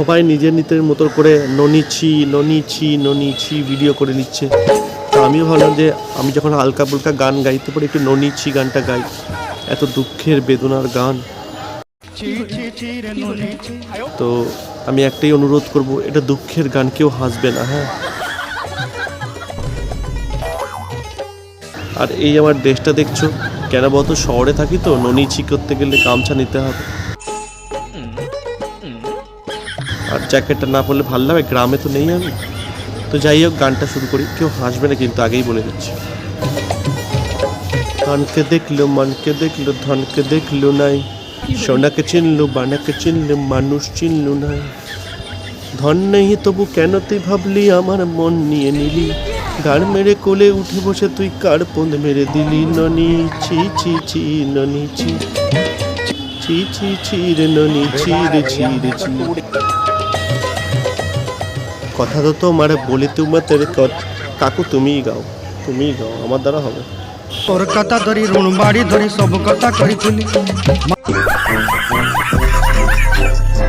সবাই নিজের নিজের মতো করে ননিছি ননিছি ননিছি ভিডিও করে নিচ্ছে। তো আমিও ভাবলাম যে আমি যখন হালকা ফুলকা গান গাইতে পারি, একটু ননিছি গানটা গাই। এত দুঃখের বেদনার গান। তো আমি একটাই অনুরোধ করব, এটা দুঃখের গান, কেউ হাসবে না হ্যাঁ? আর এই আমার দেশটা দেখছ, কেন বলতো শহরে থাকি তো ননিছি করতে গেলে গামছা নিতে হবে। আর জ্যাকেটটা না পরলে ভালো লাগে, গ্রামে তো নেই আমি। তো যাই হোক, গানটা শুরু করি। কেউ হাসবে না কিন্তু আগেই বলে দিচ্ছি। ধনকে দেখল, মনকে দেখল, ধনকে দেখল নাই। সোনাকে চিনলো, বানাকে চিনলো, মানুষ চিনলো নাই। ধন নেই তবু কেন তুই ভাবলি, আমার মন নিয়ে নিলি। গান মেরে কোলে উঠে বসে তুই কার পোঁদ মেরে দিলি, ননি? ছি ছি ছি, ননি, ছি। ছি ছি ছি রে, ননি, ছি রে ছি রে, ছি। কথা তো তোমারে বলি তোমার তে কাকু তুমি গাও তুমি গাও, আমার দ্বারা হবে। তোর কথা ধরি রুণবাড়ি ধরি, সব কথা করি